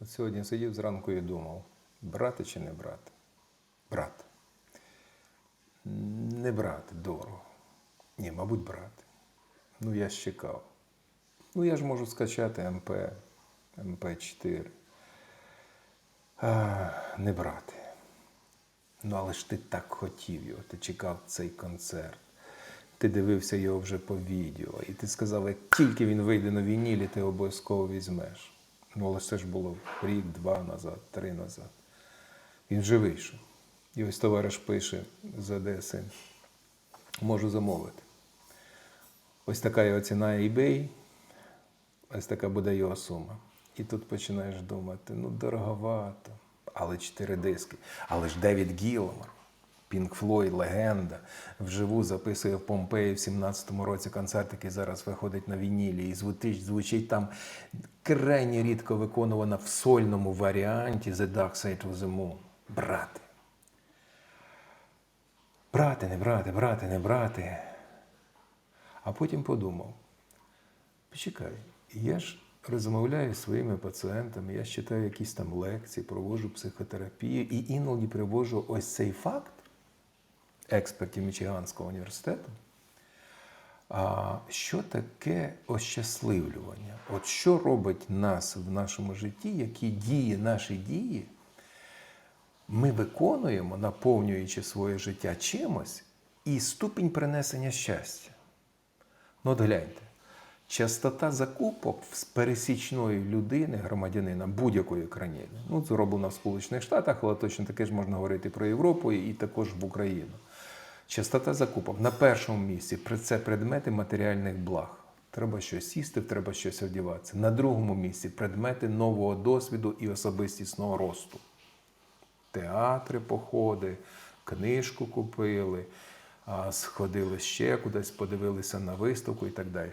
От сьогодні сидів зранку і думав, брати чи не брати? Брати. Не брати дорого. Ні, мабуть, брати. Ну, я ж чекав. Ну, я ж можу скачати МП, МП4. А, не брати. Ну, але ж ти так хотів його, ти чекав цей концерт. Ти дивився його вже по відео, і ти сказав, як тільки він вийде на вінілі, ти обов'язково візьмеш. Ну, але це ж було рік, два назад, три назад. Він вже вийшов. І ось товариш пише з Одеси. Можу замовити. Ось така його ціна eBay, ось така буде його сума. І тут починаєш думати, ну дороговато, але чотири диски. Але ж Девід Гілмор, Пінк Флойд, легенда, вживу записує в Помпеї в 17-му році концерт, який зараз виходить на вінілі. І звучить, звучить там крайні рідко виконувана в сольному варіанті The Dark Side of the Moon. Брати. Брати, не брати, брати, не брати. А потім подумав: почекай, я ж розмовляю зі своїми пацієнтами, я ж читаю якісь там лекції, проводжу психотерапію і іноді привожу ось цей факт експертів Мічиганського університету. А що таке ощасливлювання? От що робить нас в нашому житті, які дії, наші дії ми виконуємо, наповнюючи своє життя чимось, і ступінь принесення щастя. Ну, от гляньте, частота закупок з пересічної людини, громадянина будь-якої країни, ну, зроблено в Сполучених Штатах, але точно таке ж можна говорити про Європу і також в Україну. Частота закупок на першому місці це предмети матеріальних благ. Треба щось їсти, треба щось одягатися. На другому місці предмети нового досвіду і особистісного росту. Театри, походи, книжку купили, сходили ще кудись, подивилися на виставку і так далі.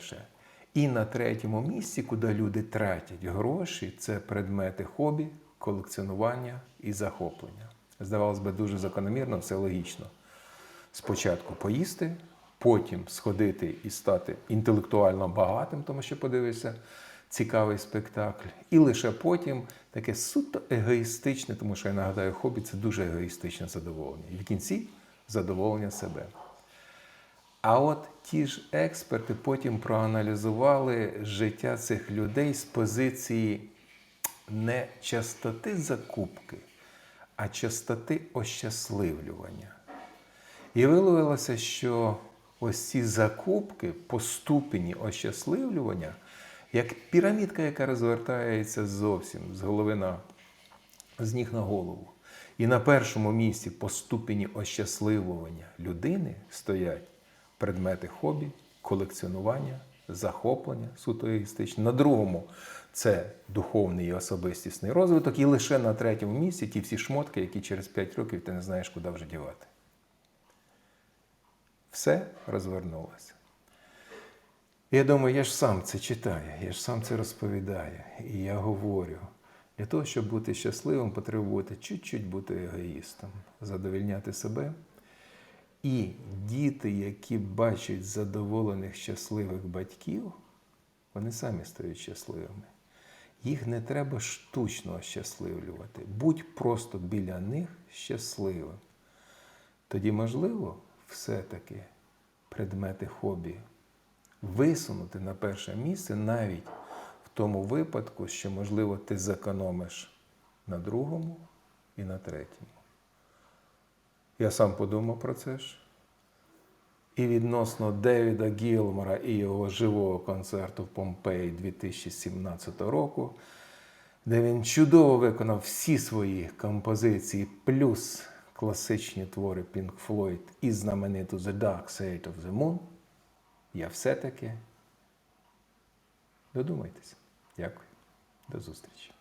І на третьому місці, куди люди тратять гроші, це предмети хобі, колекціонування і захоплення. Здавалось би, дуже закономірно, все логічно. Спочатку поїсти, потім сходити і стати інтелектуально багатим, тому що подивишся цікавий спектакль. І лише потім таке суто егоїстичне, тому що я нагадаю, хобі це дуже егоїстичне задоволення. І в кінці задоволення себе. А от ті ж експерти потім проаналізували життя цих людей з позиції не частоти закупки, а частоти ощасливлювання. І виявилося, що ось ці закупки по ступені ощасливлювання, як пірамідка, яка розвертається зовсім з голови на з ніг на голову. І на першому місці по ступені ощасливлювання людини стоять предмети хобі, колекціонування, захоплення суто егоїстичне. На другому це духовний і особистісний розвиток. І лише на третьому місці ті всі шмотки, які через 5 років ти не знаєш, куди вже дівати. Все розвернулося. Я думаю, я ж сам це читаю, я ж сам це розповідаю. І я говорю, для того, щоб бути щасливим, потрібно бути чуть-чуть бути егоїстом, задовільняти себе. І діти, які бачать задоволених щасливих батьків, вони самі стають щасливими. Їх не треба штучно ощасливлювати. Будь просто біля них щасливим. Тоді, можливо, все-таки предмети хобі висунути на перше місце навіть в тому випадку, що, можливо, ти зекономиш на другому і на третьому. Я сам подумав про це ж. І відносно Девіда Гілмора і його живого концерту в Помпеї 2017 року, де він чудово виконав всі свої композиції, плюс класичні твори Pink Floyd і знамениту The Dark Side of the Moon, я все-таки додумайтеся. Дякую. До зустрічі.